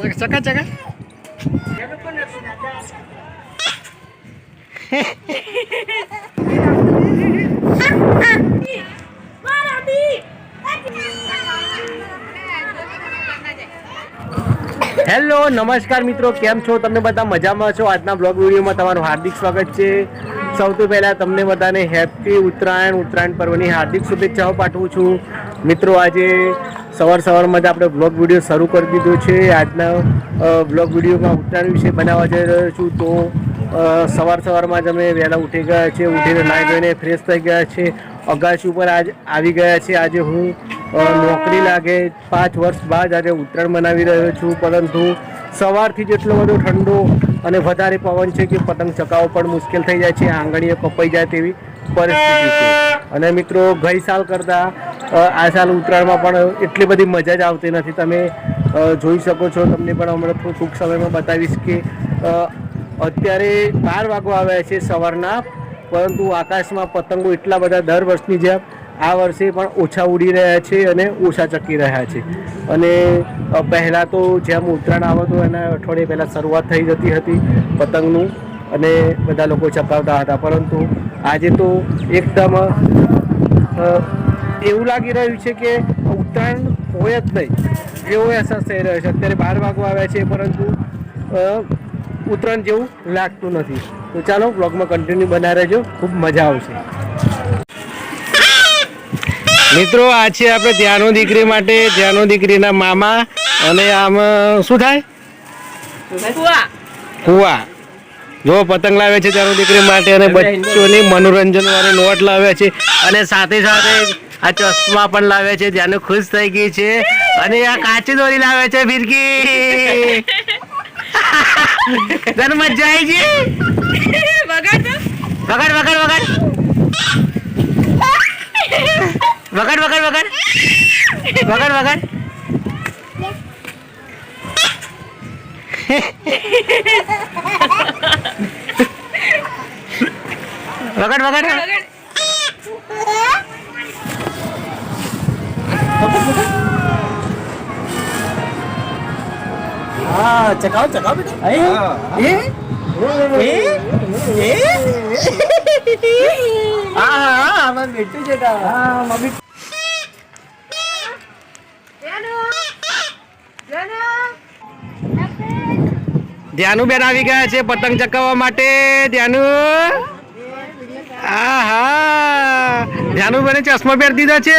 ચકા ચકા hello, નમસ્કાર મિત્રો, કેમ છો? તમે બધા મજામાં છો? આજના બ્લોગ વિડીયોમાં તમારું હાર્દિક સ્વાગત છે. સૌથી પહેલાં તમને બધાને હેપી ઉત્તરાયણ ઉત્તરાયણ પર્વની હાર્દિક શુભેચ્છાઓ પાઠવું છું. મિત્રો, આજે સવાર સવારમાં જ આપણે બ્લોગ વીડિયો શરૂ કરી દીધો છે. આજના બ્લોગ વિડીયોમાં ઉત્તરાયણ વિશે બનાવવા જઈ રહ્યો છું. તો સવાર સવારમાં જ અમે વહેલા ઉઠી ગયા છે ઉઠીને નાહી ધોઈને ફ્રેશ થઈ ગયા છે અગાસી ઉપર આજ આવી ગયા છે આજે હું નોકરી લાગે પાંચ વર્ષ બાદ આજે ઉત્તરાયણ મનાવી રહ્યો છું. પરંતુ સવારથી જેટલો બધો ઠંડો અને વધારે પવન છે કે પતંગ ચકાવવો પણ મુશ્કેલ થઈ જાય છે. આંગળીએ કપાઈ જાય તેવી પરિસ્થિતિ છે. અને મિત્રો, ગઈ સાલ કરતાં આ સાલ ઉત્તરાયણમાં પણ એટલી બધી મજા જ આવતી નથી. તમે જોઈ શકો છો. તમને પણ હમણાં ટૂંક સમયમાં બતાવીશ કે અત્યારે બાર વાગવા આવ્યા છે સવારના, પરંતુ આકાશમાં પતંગો એટલા બધા દર વર્ષની જેમ આ વર્ષે પણ ઓછા ઉડી રહ્યા છે અને ઓછા ચકી રહ્યા છે. અને પહેલાં તો જેમ ઉત્તરાયણ આવતું, એના અઠવાડિયે પહેલાં શરૂઆત થઈ જતી હતી પતંગનું અને બધા લોકો ચકાવતા હતા. પરંતુ આજે તો એકદમ એવું લાગી રહ્યું છે કે ઉત્તરાયણ હોય જ નહીં. એવો અહેસાસ થઈ રહ્યો છે. અત્યારે બાર વાગો આવ્યા છે પરંતુ ઉત્તરાયણ જેવું લાગતું નથી. તો ચાલો બ્લોગમાં કન્ટિન્યુ બના રહેજો. ખૂબ મજા આવશે. મિત્રો આ છે આપણે ધ્યાનો દીકરી માટે. ધ્યાનો દીકરીના મામા અને આમ શું થાય? કુવા. જો પતંગ લાવે છે ત્યાંનો દીકરી માટે અને બચ્ચોની મનોરંજન વાળી નોટ લાવે છે. અને સાથે સાથે આ ચશ્મા પણ લાવે છે ધ્યાનો ખુશ થઈ ગઈ છે. અને આ કાચી દોરી લાવે છે ફિરકી. તને મજા આવી છે વગાડ વગાડ. વગાડ વગાડ વગાડ. વગાડ વગાડ. વગાડ વગાડ. વગાડ. હા ચકાવ ચકાવ બેટા. એ? એ? એ? હા હા આમાં બેઠું છે હા મમ્મી ધ્યાનુ. બેન આવી ગયા છે પતંગ ચકાવવા માટે. ધ્યાનુ? આહા ધ્યાનુ બેને ચશ્મા પહેરી દીધા છે.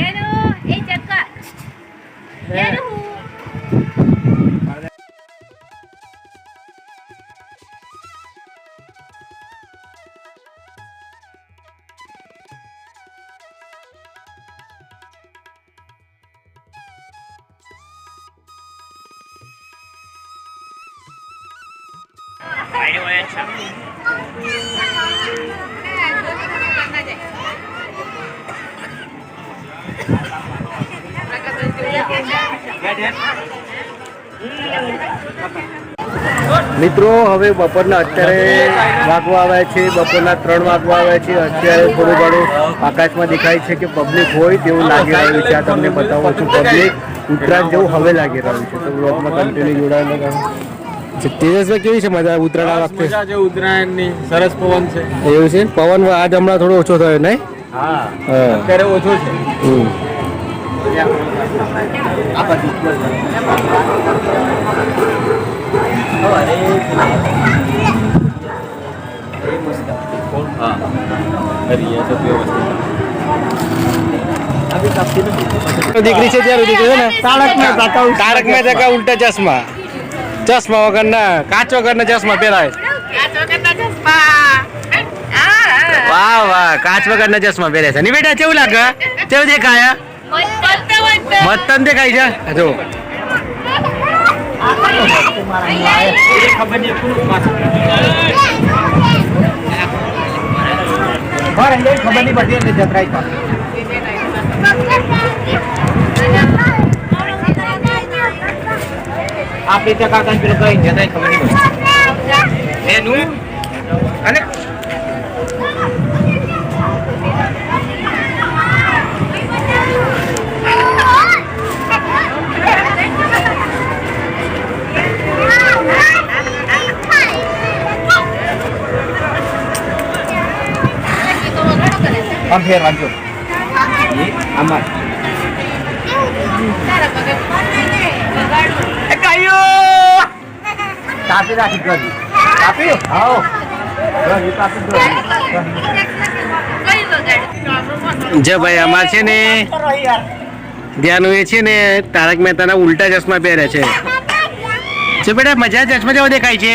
ఏడు ఏ చెక్క ఏడు I know answer. મિત્રો હવે બપોરના અત્યારે વાગવા આવ્યા છે બપોરના ત્રણ વાગવા આવ્યા છે અત્યારે થોડું ઘણું આકાશમાં દેખાય છે કે પબ્લિક હોય તેવું લાગી રહ્યું છે. આ તમને બતાવું છું પબ્લિક ઉત્તરાયણ જેવું હવે લાગી રહ્યું છે. તો બ્લોગમાં કન્ટિન્યુ જોડાયેલા. તેજસભાઈ કેવી છે મજા? ઉત્તરાયણ વખતે? ઉત્તરાયણની. સરસ પવન છે. એવું છે? પવન આજ હમણાં થોડો ઓછો થયો નહીં? હા. અત્યારે ઓછો છે. આ દીકરી છે ત્યારે દીકરી છે ને? તારક મહેતા તારક મહેતા કા ઉલટા ચશ્મા. ચશ્મા વગરના કાચ વગરના ચશ્મા પહેરાય. વાહ વાહ કાચ વગરના ચશ્મા પહેરે છે. ની બેટા કેવું લાગે? કેવું દેખાય મતન દેખાય છે. જો ખબર નહીં પડતી જતરાઈ આપણી ટકા કાંઈ પેલું કઈ જતા ખબર નહીં પડતી એનું આમ ફેર વાંચો આમાં તાપી રાખી ગઈ તાપી આવો ગઈ Tapi, ગઈ જે ભાઈ અમાર છે ને ધ્યાન એ છે ને તારક મહેતાના ઉલટા ચશ્મા પહેરે છે. જો બેટા મજા ચશ્મા જેવો દેખાય છે.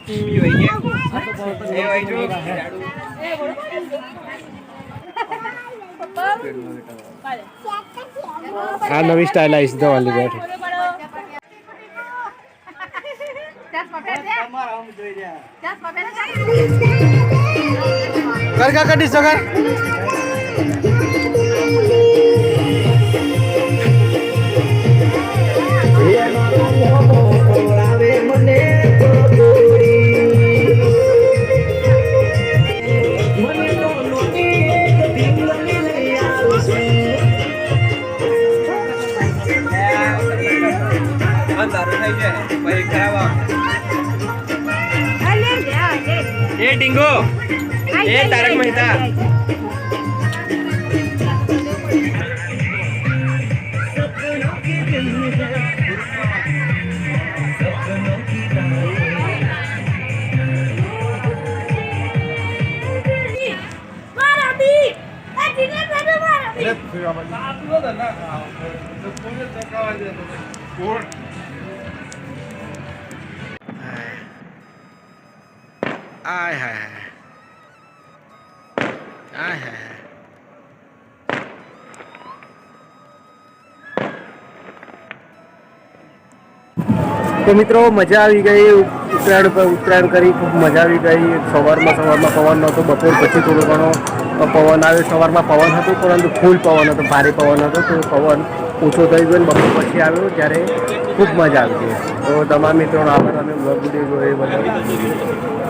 કે એ હોય ભાઈ આ નવી સ્ટાઇલ આવીશ તો વાલી બેઠ. કર કા કડી સગર અંધારું થઈ જાય પછી ખરાબ આવે એ ડીંગો એ તારક મહેતા આય હાય હાય તો મિત્રો, મજા આવી ગઈ ઉત્તરાયણ ઉત્તરાયણ કરી, ખૂબ મજા આવી ગઈ. સવારમાં સવારમાં પવન નહોતો, બપોર પછી થોડો ઘણો પવન આવ્યો. સવારમાં પવન હતો, પરંતુ ફૂલ પવન હતો, ભારે પવન હતો. તો પવન ઓછો થઈ ગયો બપોર પછી આવ્યો ત્યારે ખૂબ મજા આવી ગઈ. તો તમામ મિત્રોનો આભાર અને બ્લોગ વીડિયો બદલ